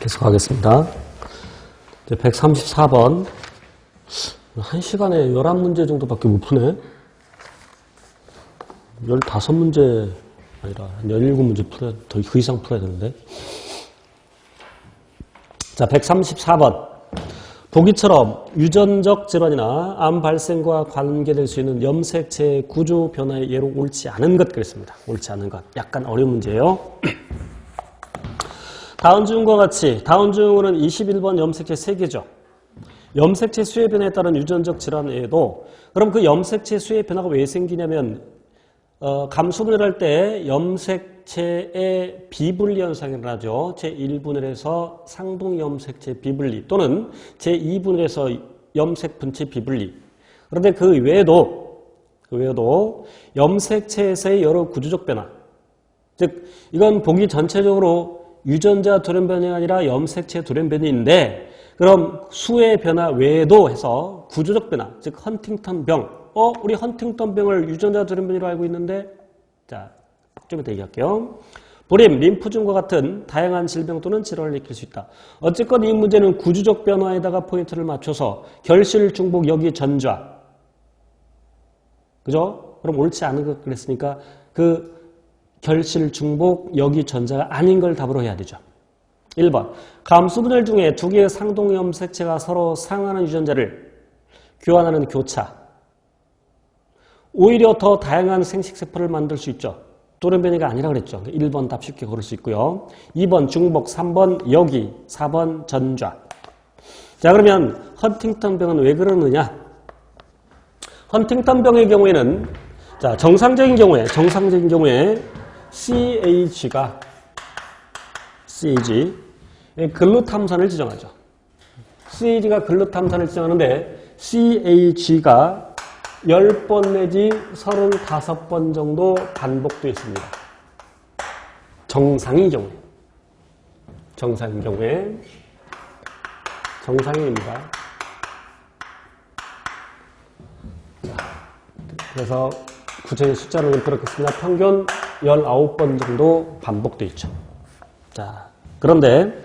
계속하겠습니다. 134번. 한 시간에 11문제 정도밖에 못 푸네. 15문제 아니라 한 17문제 풀어야, 더 그 이상 풀어야 되는데. 자, 134번. 보기처럼 유전적 질환이나 암 발생과 관계될 수 있는 염색체의 구조 변화의 예로 옳지 않은 것 그랬습니다. 옳지 않은 것. 약간 어려운 문제예요. 중과 같이 중으로는 21번 염색체 3개죠. 염색체 수의 변화에 따른 유전적 질환 외에도 그럼 그 염색체 수의 변화가 왜 생기냐면 어, 감수분해를 할 때 염색체의 비분리 현상이 일어나죠. 제1분해에서 상동 염색체 비분리 또는 제2분해에서 염색 분체 비분리. 그런데 그 외에도 그 외에도 염색체에서의 여러 구조적 변화. 즉 이건 보기 전체적으로 유전자 돌연변이 아니라 염색체 돌연변이인데 그럼 수의 변화 외에도 해서 구조적 변화, 즉 헌팅턴병. 어, 우리 헌팅턴병을 유전자 돌연변이로 알고 있는데 자, 좀 이따 얘기할게요. 불임, 림프종과 같은 다양한 질병 또는 질환을 일으킬 수 있다. 어쨌건 이 문제는 구조적 변화에다가 포인트를 맞춰서 결실, 중복, 여기, 전좌. 그죠? 그럼 옳지 않은 것 그랬으니까 그 결실, 중복, 여기, 전자가 아닌 걸 답으로 해야 되죠. 1번. 감수분열 중에 두 개의 상동 염색체가 서로 상하는 유전자를 교환하는 교차. 오히려 더 다양한 생식세포를 만들 수 있죠. 돌연변이가 아니라 그랬죠. 1번 답 쉽게 고를 수 있고요. 2번 중복, 3번 여기, 4번 전좌. 자 그러면 헌팅턴 병은 왜 그러느냐? 헌팅턴 병의 경우에는 자 정상적인 경우에 정상적인 경우에 CAG가 CAG 글루탐산을 지정하죠. CAG가 글루탐산을 지정하는데 CAG가 10번 내지 35번 정도 반복되어 있습니다. 정상인 경우에. 정상인 경우에. 정상인입니다. 그래서 구체적인 숫자로는 그렇겠습니다. 평균 19번 정도 반복되어 있죠. 자, 그런데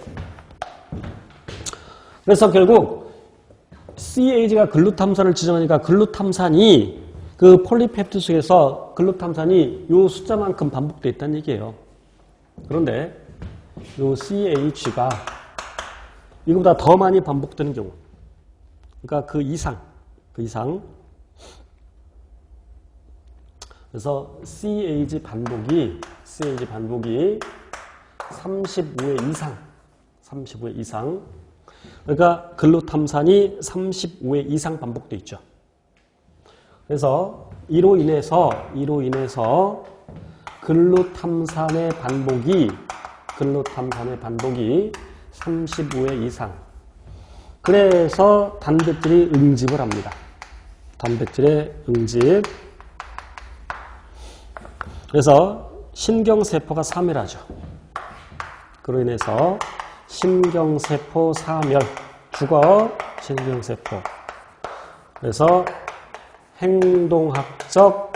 그래서 결국 CAG가 글루탐산을 지정하니까 글루탐산이 그 폴리펩트 속에서 글루탐산이 요 숫자만큼 반복되어 있다는 얘기예요. 그런데 요 CAG가 이거보다 더 많이 반복되는 경우 그러니까 그 이상 그 이상 그래서 CAG 반복이 CAG 반복이 35회 이상 35회 이상 그러니까 글루탐산이 35회 이상 반복돼 있죠. 그래서 이로 인해서 이로 인해서 글루탐산의 반복이 글루탐산의 반복이 35회 이상 그래서 단백질이 응집을 합니다. 단백질의 응집 그래서 신경세포가 사멸하죠. 그로 인해서 신경세포 사멸, 죽어 신경세포. 그래서 행동학적